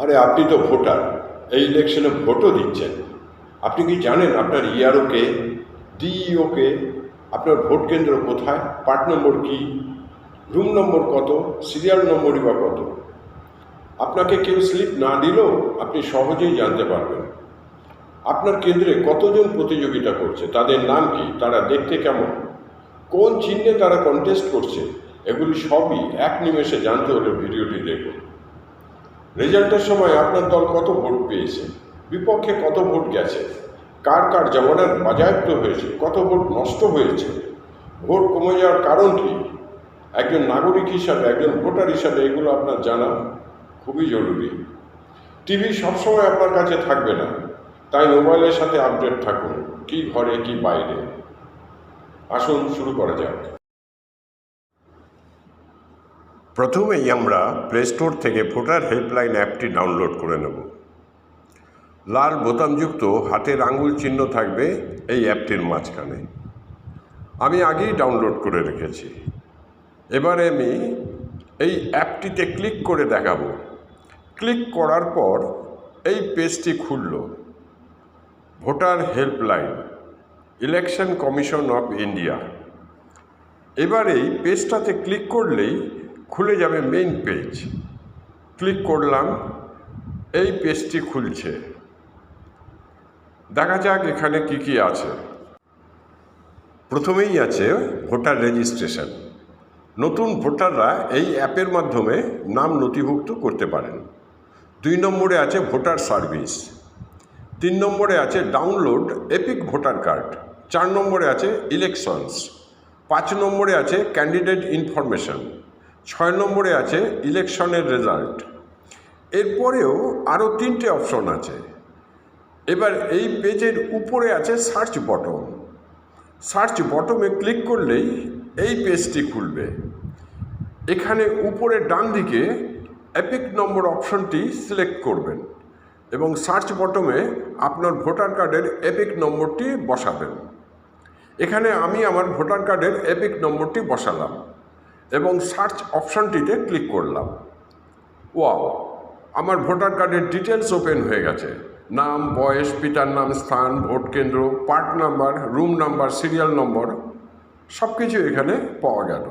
আরে আপনি তো ভোটার। এই ইলেকশনে ভোটও দিচ্ছেন। আপনি কি জানেন আপনার ইআরওকে ডিইওকে আপনার ভোট কেন্দ্র কোথায় পার্ট নম্বর কি রুম নম্বর কত সিরিয়াল নম্বরই বা কত? আপনাকে কেউ স্লিপ না দিলেও আপনি সহজেই জানতে পারবেন। আপনার কেন্দ্রে কতজন প্রতিযোগিতা করছে, তাদের নাম কি, তারা দেখতে কেমন? কোন চিহ্নে তারা কন্টেস্ট করছে, এগুলি সবই এক নিমেষে জানতে হলে ভিডিওটি দেখুন। রেজাল্টের সময় আপনার দল কত ভোট পেয়েছে? বিপক্ষে কত ভোট গেছে? কার কার জমানার বাজায়প্ত হয়েছে? কত ভোট নষ্ট হয়েছে? ভোট কমে যাওয়ার কারণ কি? একজন নাগরিক হিসাবে, একজন ভোটার হিসাবে এগুলো আপনার জানা খুবই জরুরি। টিভি সবসময় আপনার কাছে থাকবে না। তাই মোবাইলের সাথে আপডেট থাকুন, কি ঘরে, কি বাইরে। আসুন, শুরু করা যাক। প্রথমেই আমরা প্লে স্টোর থেকে ভোটার হেল্পলাইন অ্যাপটি ডাউনলোড করে নেব। লাল বোতামযুক্ত হাতের আঙুল চিহ্ন থাকবে এই অ্যাপটির মাঝখানে। আমি আগেই ডাউনলোড করে রেখেছি। এবারে আমি এই অ্যাপটিতে ক্লিক করে দেখাবো। ক্লিক করার পর এই পেজটি খুলল। Voter helpline election commission of India এবার এই পেজটাতে ক্লিক করলেই খুলে যাবে মেইন পেজ ক্লিক করলাম, এই পেজটি খুলছে। দেখা যাক এখানে কি কি আছে। প্রথমেই আছে ভোটার রেজিস্ট্রেশন নতুন ভোটাররা এই অ্যাপের মাধ্যমে নাম নথিভুক্ত করতে পারেন। দুই নম্বরে আছে ভোটার সার্ভিস তিন নম্বরে আছে ডাউনলোড এপিক ভোটার কার্ড চার নম্বরে আছে ইলেকশনস পাঁচ নম্বরে আছে ক্যান্ডিডেট ইনফরমেশন ছয় নম্বরে আছে ইলেকশনের রেজাল্ট। এরপরেও আরও তিনটে অপশন আছে। এবার এই পেজের উপরে আছে সার্চ বটন সার্চ বটমে ক্লিক করলেই এই পেজটি খুলবে। এখানে উপরে ডান দিকে এপিক নম্বর অপশনটি সিলেক্ট করবেন এবং সার্চ বটমে আপনার ভোটার কার্ডের এপিক নম্বরটি বসাবেন। এখানে আমি আমার ভোটার কার্ডের এপিক নম্বরটি বসালাম। এবং সার্চ অপশনটিতে ক্লিক করলাম। ওয়াও আমার ভোটার কার্ডের ডিটেলস ওপেন হয়ে গেছে। নাম, বয়স, পিতার নাম, স্থান, ভোট কেন্দ্র part number room number serial number সব কিছু এখানে পাওয়া গেল।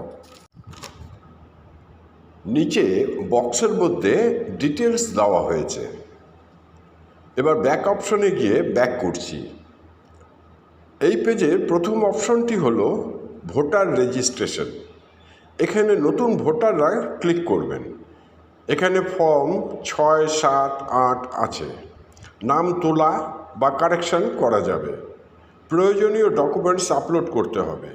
নিচে বক্সের মধ্যে ডিটেলস দেওয়া হয়েছে। এবার ব্যাক অপশনে গিয়ে ব্যাক করছি। এই পেজের প্রথম অপশনটি হলো ভোটার রেজিস্ট্রেশন এখানে নতুন ভোটাররা ক্লিক করবেন। এখানে ফর্ম ছয়, সাত, আট আছে। নাম তোলা বা কারেকশন করা যাবে। প্রয়োজনীয় ডকুমেন্টস আপলোড করতে হবে।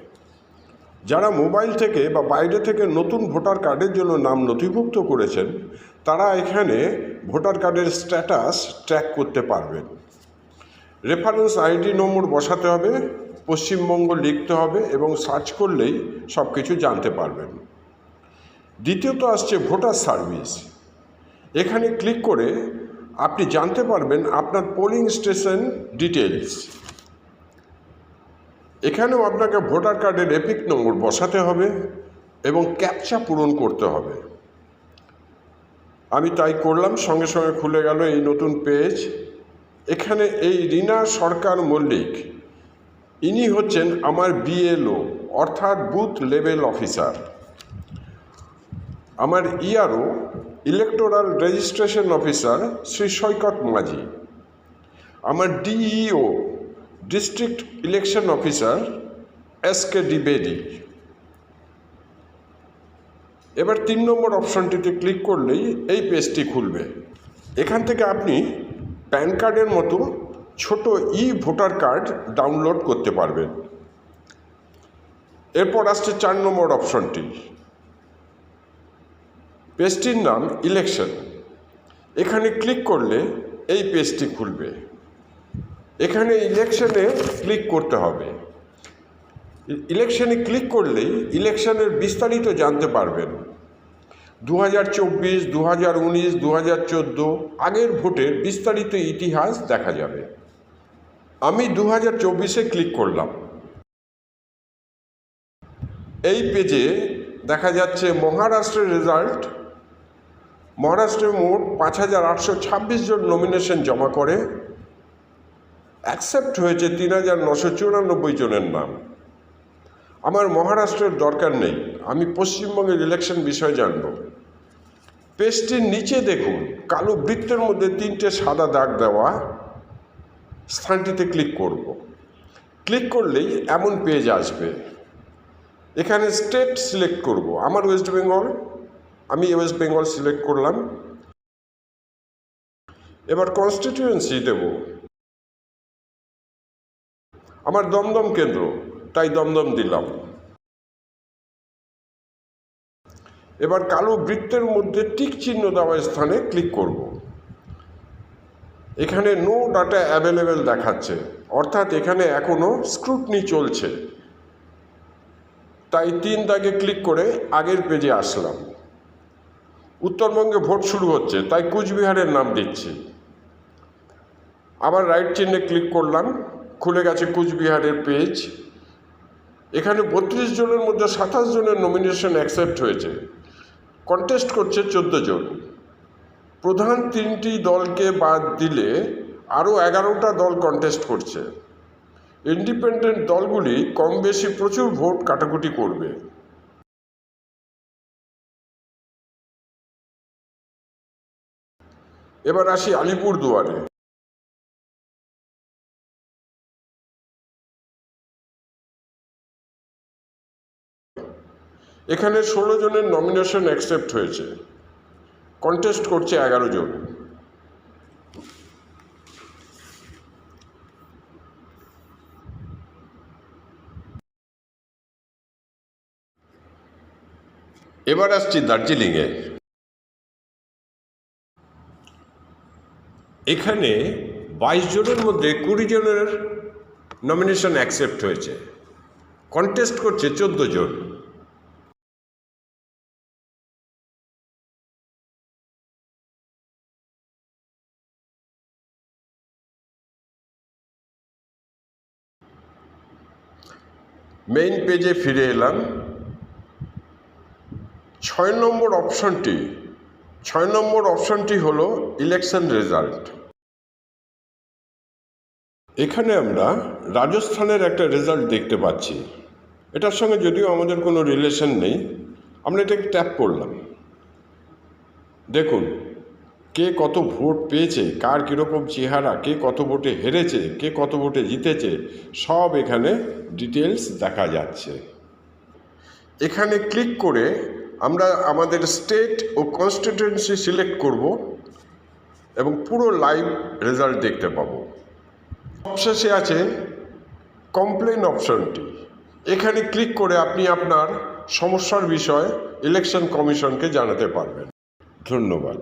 যারা মোবাইল থেকে বা বাইরে থেকে নতুন ভোটার কার্ডের জন্য নাম নথিভুক্ত করেছেন, তারা এখানে ভোটার কার্ডের স্ট্যাটাস ট্র্যাক করতে পারবেন। রেফারেন্স আইডি নম্বর বসাতে হবে। পশ্চিমবঙ্গ লিখতে হবে এবং সার্চ করলেই সব কিছু জানতে পারবেন। দ্বিতীয়ত আসছে ভোটার সার্ভিস। এখানে ক্লিক করে আপনি জানতে পারবেন আপনার পোলিং স্টেশন ডিটেলস এখানেও আপনাকে ভোটার কার্ডের এপিক নম্বর বসাতে হবে এবং ক্যাপচা পূরণ করতে হবে। আমি তাই করলাম, সঙ্গে সঙ্গে খুলে গেল এই নতুন পেজ। এখানে এই রিনা সরকার মল্লিক ইনি হচ্ছেন আমার বিএলও অর্থাৎ বুথ লেভেল অফিসার। আমার ERO electoral registration officer Shri Saikat Majhi. আমার DEO, district election officer S K দ্বিবেদী। এবার তিন নম্বর অপশনটিতে ক্লিক করলেই এই পেজটি খুলবে। এখান থেকে আপনি প্যান কার্ডের মতো ছোট ই ভোটার কার্ড ডাউনলোড করতে পারবেন। এরপর আসছে চার নম্বর অপশনটি পেজটির নাম ইলেকশন এখানে ক্লিক করলে এই পেজটি খুলবে। এখানে ইলেকশনে ক্লিক করতে হবে। ইলেকশনে ক্লিক করলেই ইলেকশনের বিস্তারিত জানতে পারবেন। দু হাজার চব্বিশ দু উনিশ দু হাজার চোদ্দ আগের ভোটের বিস্তারিত ইতিহাস দেখা যাবে। আমি দু হাজার চব্বিশে ক্লিক করলাম। এই পেজে দেখা যাচ্ছে মহারাষ্ট্রের রেজাল্ট। মহারাষ্ট্রে মোট পাঁচ হাজার আটশো ছাব্বিশ জন নমিনেশন জমা করে। অ্যাকসেপ্ট হয়েছে তিন হাজার নশো চুরানব্বই জনের নাম। আমার মহারাষ্ট্রের দরকার নেই, আমি পশ্চিমবঙ্গের ইলেকশন বিষয় জানব। পেজটির নিচে দেখুন, কালো বৃত্তের মধ্যে তিনটে সাদা দাগ দেওয়া। স্থানটিতে ক্লিক করব। ক্লিক করলেই এমন পেজ আসবে। এখানে স্টেট সিলেক্ট করব। আমার ওয়েস্ট বেঙ্গল, আমি ওয়েস্ট বেঙ্গল সিলেক্ট করলাম। এবার কনস্টিটিউয়েন্সি দেব। আমার দমদম কেন্দ্র, তাই দমদম দিলাম। এবার কালো বৃত্তের মধ্যে টিক চিহ্ন দেওয়া স্থানে ক্লিক করব। এখানে নো ডাটা অ্যাভেলেবেল দেখাচ্ছে। অর্থাৎ এখানে এখনও স্ক্রুটনি চলছে। তাই তিন দাগে ক্লিক করে আগের পেজে আসলাম। উত্তরবঙ্গে ভোট শুরু হচ্ছে, তাই কুচবিহারের নাম দিচ্ছি। আবার রাইট চিহ্নে ক্লিক করলাম, খুলে গেছে কুচবিহারের পেজ এখানে বত্রিশ জনের মধ্যে সাতাশ জনের নমিনেশন অ্যাকসেপ্ট হয়েছে। কন্টেস্ট করছে চোদ্দ জন। প্রধান তিনটি দলকে বাদ দিলে আরও এগারোটা দল কন্টেস্ট করছে। ইন্ডিপেন্ডেন্ট দলগুলি কম বেশি প্রচুর ভোট কাটাকুটি করবে। এবার আসি আলিপুর দুয়ারে এখানে ষোলো জনের নমিনেশন অ্যাকসেপ্ট হয়েছে। কন্টেস্ট করছে এগারো জন। এবার আসছি দার্জিলিংয়ে। এখানে বাইশ জনের মধ্যে কুড়ি জনের নমিনেশন অ্যাকসেপ্ট হয়েছে। কন্টেস্ট করছে চোদ্দ জন। মেইন পেজে ফিরে এলাম। ছয় নম্বর অপশনটি ছয় নম্বর অপশনটি হল ইলেকশন রেজাল্ট এখানে আমরা রাজস্থানের একটা রেজাল্ট দেখতে পাচ্ছি। এটার সঙ্গে যদিও আমাদের কোনো রিলেশন নেই, আমরা এটাকে ট্যাপ করলাম। দেখুন কে কত ভোট পেয়েছে, কার কীরকম চেহারা, কে কত ভোটে হেরেছে, কে কত ভোটে জিতেছে, সব এখানে ডিটেলস দেখা যাচ্ছে। এখানে ক্লিক করে আমরা আমাদের স্টেট ও কনস্টিটিউয়েন্সি সিলেক্ট করব এবং পুরো লাইভ রেজাল্ট দেখতে পাবো। সবশেষে আছে কমপ্লেন অপশনটি এখানে ক্লিক করে আপনি আপনার সমস্যার বিষয়ে ইলেকশন কমিশনকে জানাতে পারবেন। ধন্যবাদ।